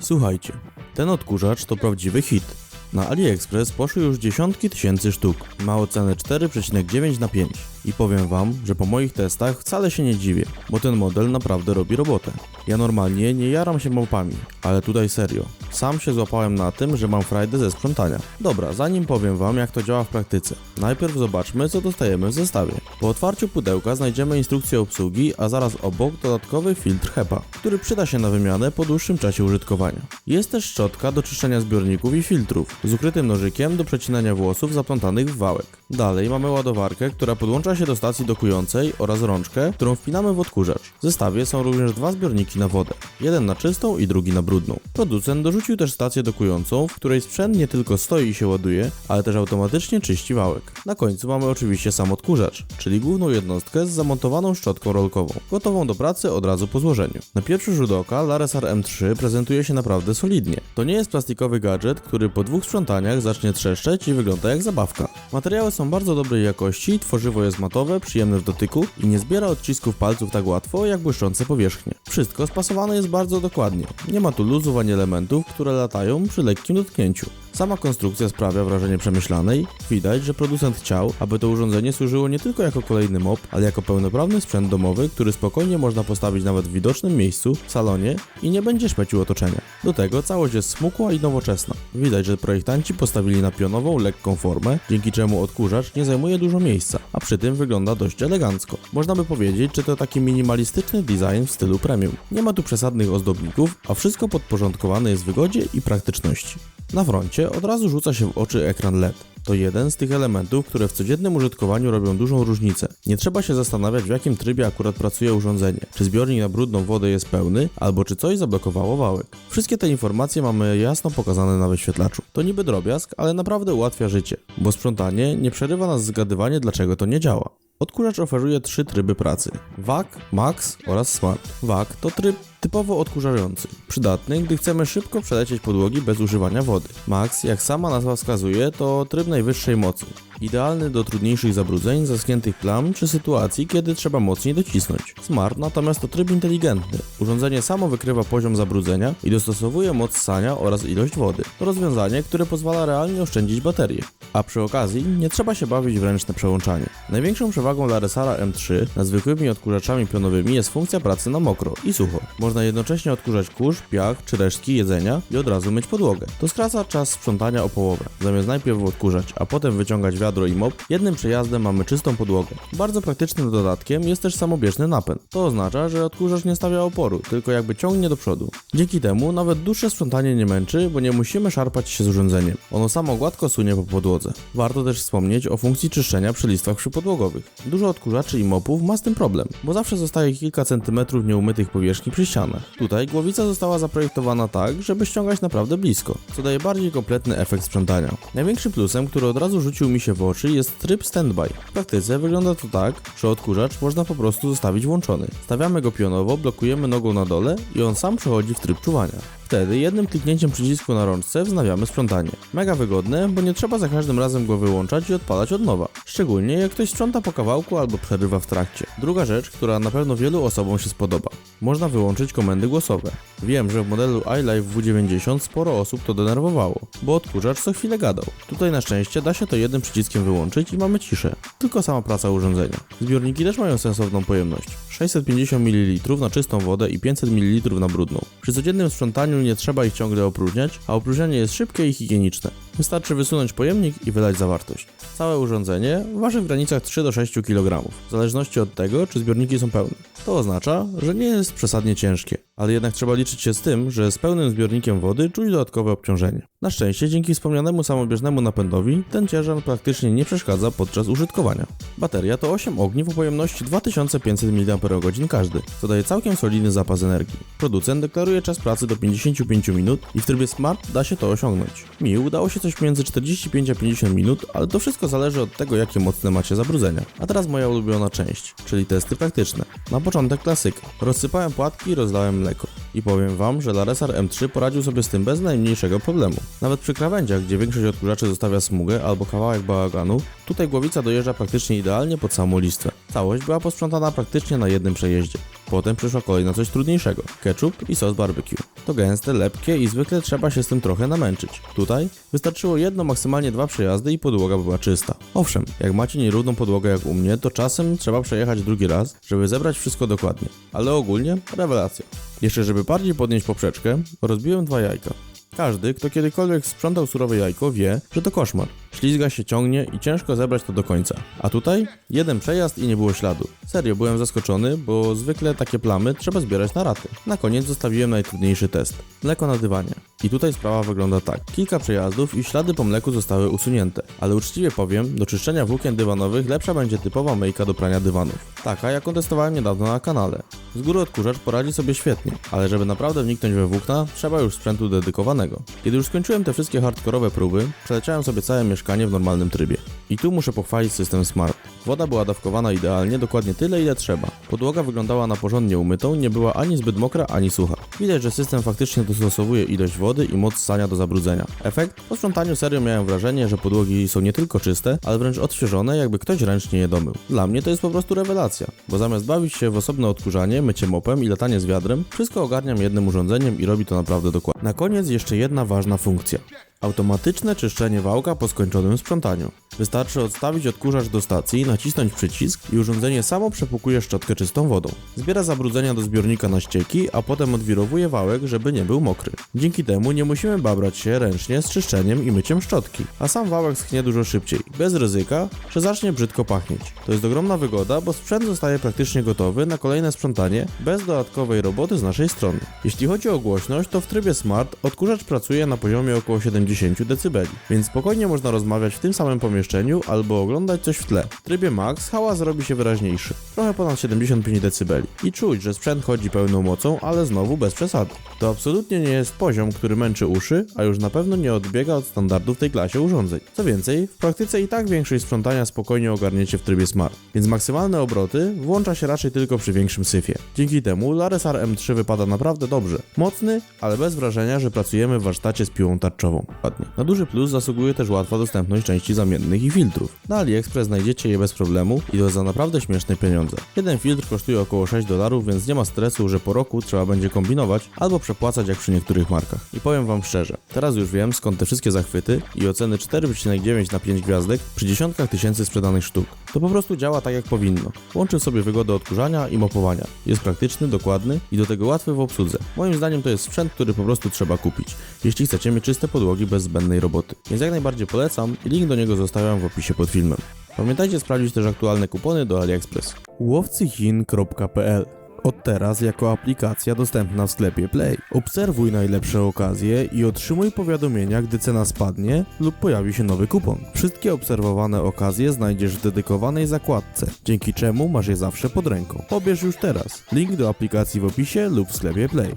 Słuchajcie, ten odkurzacz to prawdziwy hit. Na AliExpress poszły już dziesiątki tysięcy sztuk. Ma ocenę 4,9 na 5. I powiem wam, że po moich testach wcale się nie dziwię, bo ten model naprawdę robi robotę. Ja normalnie nie jaram się małpami, ale tutaj serio. Sam się złapałem na tym, że mam frajdę ze sprzątania. Dobra, zanim powiem wam jak to działa w praktyce, najpierw zobaczmy co dostajemy w zestawie. Po otwarciu pudełka znajdziemy instrukcję obsługi, a zaraz obok dodatkowy filtr HEPA, który przyda się na wymianę po dłuższym czasie użytkowania. Jest też szczotka do czyszczenia zbiorników i filtrów, z ukrytym nożykiem do przecinania włosów zaplątanych w wałek. Dalej mamy ładowarkę, która podłącza się do stacji dokującej oraz rączkę, którą wpinamy w odkurzacz. W zestawie są również dwa zbiorniki na wodę, jeden na czystą i drugi na brudną. Producent dorzucił też stację dokującą, w której sprzęt nie tylko stoi i się ładuje, ale też automatycznie czyści wałek. Na końcu mamy oczywiście sam odkurzacz, czyli główną jednostkę z zamontowaną szczotką rolkową, gotową do pracy od razu po złożeniu. Na pierwszy rzut oka Laresar M3 prezentuje się naprawdę solidnie. To nie jest plastikowy gadżet, który po dwóch sprzątaniach zacznie trzeszczeć i wygląda jak zabawka. Materiały są bardzo dobrej jakości, tworzywo jest matowe, przyjemne w dotyku i nie zbiera odcisków palców tak łatwo jak błyszczące powierzchnie. Wszystko spasowane jest bardzo dokładnie. Nie ma tu luzów ani elementów, które latają przy lekkim dotknięciu. Sama konstrukcja sprawia wrażenie przemyślanej. Widać, że producent chciał, aby to urządzenie służyło nie tylko jako kolejny mop, ale jako pełnoprawny sprzęt domowy, który spokojnie można postawić nawet w widocznym miejscu, w salonie i nie będzie szpecił otoczenia. Do tego całość jest smukła i nowoczesna. Widać, że projektanci postawili na pionową, lekką formę, dzięki czemu odkurzacz nie zajmuje dużo miejsca, a przy tym wygląda dość elegancko. Można by powiedzieć, że to taki minimalistyczny design w stylu premium. Nie ma tu przesadnych ozdobników, a wszystko podporządkowane jest wygodzie i praktyczności. Na froncie od razu rzuca się w oczy ekran LED. To jeden z tych elementów, które w codziennym użytkowaniu robią dużą różnicę. Nie trzeba się zastanawiać, w jakim trybie akurat pracuje urządzenie. Czy zbiornik na brudną wodę jest pełny, albo czy coś zablokowało wałek. Wszystkie te informacje mamy jasno pokazane na wyświetlaczu. To niby drobiazg, ale naprawdę ułatwia życie, bo sprzątanie nie przerywa nas zgadywanie, dlaczego to nie działa. Odkurzacz oferuje trzy tryby pracy: WAC, MAX oraz Smart. WAC to tryb typowo odkurzający, przydatny, gdy chcemy szybko przelecieć podłogi bez używania wody. Max, jak sama nazwa wskazuje, to tryb najwyższej mocy. Idealny do trudniejszych zabrudzeń, zaschniętych plam czy sytuacji, kiedy trzeba mocniej docisnąć. Smart natomiast to tryb inteligentny. Urządzenie samo wykrywa poziom zabrudzenia i dostosowuje moc ssania oraz ilość wody. To rozwiązanie, które pozwala realnie oszczędzić baterię. A przy okazji nie trzeba się bawić w ręczne przełączanie. Największą przewagą Laresara M3 nad zwykłymi odkurzaczami pionowymi jest funkcja pracy na mokro i sucho. Można jednocześnie odkurzać kurz, piach czy resztki jedzenia i od razu myć podłogę. To skraca czas sprzątania o połowę. Zamiast najpierw odkurzać, a potem wyciągać wiadro i mop, jednym przejazdem mamy czystą podłogę. Bardzo praktycznym dodatkiem jest też samobieżny napęd. To oznacza, że odkurzacz nie stawia oporu, tylko jakby ciągnie do przodu. Dzięki temu nawet dłuższe sprzątanie nie męczy, bo nie musimy szarpać się z urządzeniem. Ono samo gładko sunie po podłodze. Warto też wspomnieć o funkcji czyszczenia przy listwach przypodłogowych. Dużo odkurzaczy i mopów ma z tym problem, bo zawsze zostaje kilka centymetrów nieumytych powierzchni przy ścianach. Tutaj głowica została zaprojektowana tak, żeby ściągać naprawdę blisko, co daje bardziej kompletny efekt sprzątania. Największym plusem, który od razu rzucił mi się w oczy jest tryb standby. W praktyce wygląda to tak, że odkurzacz można po prostu zostawić włączony. Stawiamy go pionowo, blokujemy nogą na dole i on sam przechodzi w tryb czuwania. Wtedy jednym kliknięciem przycisku na rączce wznawiamy sprzątanie. Mega wygodne, bo nie trzeba za każdym razem go wyłączać i odpalać od nowa. Szczególnie jak ktoś sprząta po kawałku albo przerywa w trakcie. Druga rzecz, która na pewno wielu osobom się spodoba. Można wyłączyć komendy głosowe. Wiem, że w modelu iLife W90 sporo osób to denerwowało, bo odkurzacz co chwilę gadał. Tutaj na szczęście da się to jednym przyciskiem wyłączyć i mamy ciszę. Tylko sama praca urządzenia. Zbiorniki też mają sensowną pojemność. 650 ml na czystą wodę i 500 ml na brudną. Przy codziennym sprzątaniu nie trzeba ich ciągle opróżniać, a opróżnianie jest szybkie i higieniczne. Wystarczy wysunąć pojemnik i wylać zawartość. Całe urządzenie waży w granicach 3 do 6 kg, w zależności od tego, czy zbiorniki są pełne. To oznacza, że nie jest przesadnie ciężkie, ale jednak trzeba liczyć się z tym, że z pełnym zbiornikiem wody czuć dodatkowe obciążenie. Na szczęście, dzięki wspomnianemu samobieżnemu napędowi, ten ciężar praktycznie nie przeszkadza podczas użytkowania. Bateria to 8 ogniw o pojemności 2500 mAh każdy, co daje całkiem solidny zapas energii. Producent deklaruje czas pracy do 55 minut i w trybie Smart da się to osiągnąć. Mi udało się coś między 45 a 50 minut, ale to wszystko zależy od tego, jakie mocne macie zabrudzenia. A teraz moja ulubiona część, czyli testy praktyczne. Na początek klasyka. Rozsypałem płatki i rozlałem mleko. I powiem wam, że Laresar M3 poradził sobie z tym bez najmniejszego problemu. Nawet przy krawędziach, gdzie większość odkurzaczy zostawia smugę albo kawałek bałaganu, tutaj głowica dojeżdża praktycznie idealnie pod samą listwę. Całość była posprzątana praktycznie na jednym przejeździe. Potem przyszła kolej na coś trudniejszego. Ketchup i sos barbecue. To gęste, lepkie i zwykle trzeba się z tym trochę namęczyć. Tutaj wystarczyło jedno, maksymalnie dwa przejazdy i podłoga była czysta. Owszem, jak macie nierówną podłogę jak u mnie, to czasem trzeba przejechać drugi raz, żeby zebrać wszystko dokładnie. Ale ogólnie rewelacja. Jeszcze żeby bardziej podnieść poprzeczkę, rozbiłem dwa jajka. Każdy, kto kiedykolwiek sprzątał surowe jajko, wie, że to koszmar. Ślizga się, ciągnie i ciężko zebrać to do końca. A tutaj jeden przejazd i nie było śladu. Serio, byłem zaskoczony, bo zwykle takie plamy trzeba zbierać na raty. Na koniec zostawiłem najtrudniejszy test. Mleko na dywanie. I tutaj sprawa wygląda tak. Kilka przejazdów i ślady po mleku zostały usunięte. Ale uczciwie powiem, do czyszczenia włókien dywanowych lepsza będzie typowa myjka do prania dywanów. Taka, jaką testowałem niedawno na kanale. Z góry odkurzacz poradzi sobie świetnie, ale żeby naprawdę wniknąć we włókna, trzeba już sprzętu dedykowanego. Kiedy już skończyłem te wszystkie hardkorowe próby, przeleciałem sobie całe mieszkanie w normalnym trybie. I tu muszę pochwalić system Smart. Woda była dawkowana idealnie, dokładnie tyle ile trzeba. Podłoga wyglądała na porządnie umytą, nie była ani zbyt mokra, ani sucha. Widać, że system faktycznie dostosowuje ilość wody i moc ssania do zabrudzenia. Efekt? Po sprzątaniu serio miałem wrażenie, że podłogi są nie tylko czyste, ale wręcz odświeżone, jakby ktoś ręcznie je domył. Dla mnie to jest po prostu rewelacja, bo zamiast bawić się w osobne odkurzanie, mycie mopem i latanie z wiadrem, wszystko ogarniam jednym urządzeniem i robi to naprawdę dokładnie. Na koniec jeszcze jedna ważna funkcja. Automatyczne czyszczenie wałka po skończonym sprzątaniu. Wystarczy odstawić odkurzacz do stacji, nacisnąć przycisk i urządzenie samo przepłukuje szczotkę czystą wodą. Zbiera zabrudzenia do zbiornika na ścieki, a potem odwirowuje wałek, żeby nie był mokry. Dzięki temu nie musimy babrać się ręcznie z czyszczeniem i myciem szczotki, a sam wałek schnie dużo szybciej, bez ryzyka, że zacznie brzydko pachnieć. To jest ogromna wygoda, bo sprzęt zostaje praktycznie gotowy na kolejne sprzątanie bez dodatkowej roboty z naszej strony. Jeśli chodzi o głośność, to w trybie Smart odkurzacz pracuje na poziomie około 70 dB, więc spokojnie można rozmawiać w tym samym pomieszczeniu albo oglądać coś w tle. W trybie Max hałas robi się wyraźniejszy, trochę ponad 75 dB i czuć, że sprzęt chodzi pełną mocą, ale znowu bez przesady. To absolutnie nie jest poziom, który męczy uszy, a już na pewno nie odbiega od standardów tej klasie urządzeń. Co więcej, w praktyce i tak większość sprzątania spokojnie ogarniecie w trybie Smart, więc maksymalne obroty włącza się raczej tylko przy większym syfie. Dzięki temu Laresar M3 wypada naprawdę dobrze. Mocny, ale bez wrażenia, że pracujemy w warsztacie z piłą tarczową. Na duży plus zasługuje też łatwa dostępność części zamiennych i filtrów. Na AliExpress znajdziecie je bez problemu i to za naprawdę śmieszne pieniądze. Jeden filtr kosztuje około 6 dolarów, więc nie ma stresu, że po roku trzeba będzie kombinować albo przepłacać jak przy niektórych markach. I powiem wam szczerze, teraz już wiem skąd te wszystkie zachwyty i oceny 4,9 na 5 gwiazdek przy dziesiątkach tysięcy sprzedanych sztuk. To po prostu działa tak jak powinno. Łączy sobie wygodę odkurzania i mopowania. Jest praktyczny, dokładny i do tego łatwy w obsłudze. Moim zdaniem to jest sprzęt, który po prostu trzeba kupić, jeśli chcecie mieć czyste podłogi bez zbędnej roboty. Więc jak najbardziej polecam i link do niego zostawiam w opisie pod filmem. Pamiętajcie sprawdzić też aktualne kupony do AliExpress. łowcychin.pl od teraz jako aplikacja dostępna w sklepie Play. Obserwuj najlepsze okazje i otrzymuj powiadomienia, gdy cena spadnie lub pojawi się nowy kupon. Wszystkie obserwowane okazje znajdziesz w dedykowanej zakładce, dzięki czemu masz je zawsze pod ręką. Pobierz już teraz. Link do aplikacji w opisie lub w sklepie Play.